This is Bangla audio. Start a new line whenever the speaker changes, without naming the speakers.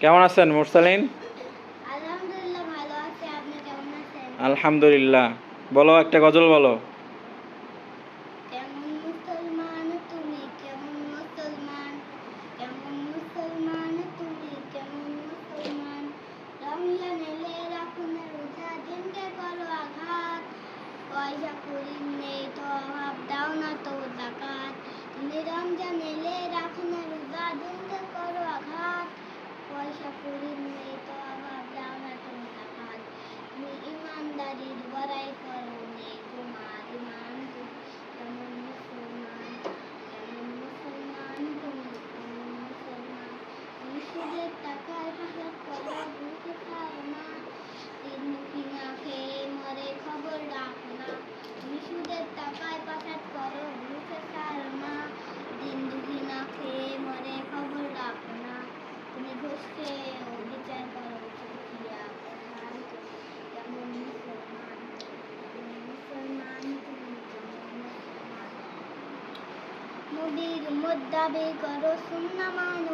কেমন আছেন মুরসালিন?
আলহামদুলিল্লাহ
বলো একটা গজল বলো।
পয়সা করি নেই তো অভাব দাও না তো জাকাত। রমজান এলে রাখুন রোজা দিনকে করো আঘাত পয়সা করি নেই তো অভাব দাও না তো জাকাত তুমি ইমানদারির বড়াই করো নেই তোমার ইমান তুমি কেমন মুসলমান কেমন মুসলমান তুমি কেমন মুসলমান তুমি সুদের টাকায় করো সুন্না মানো।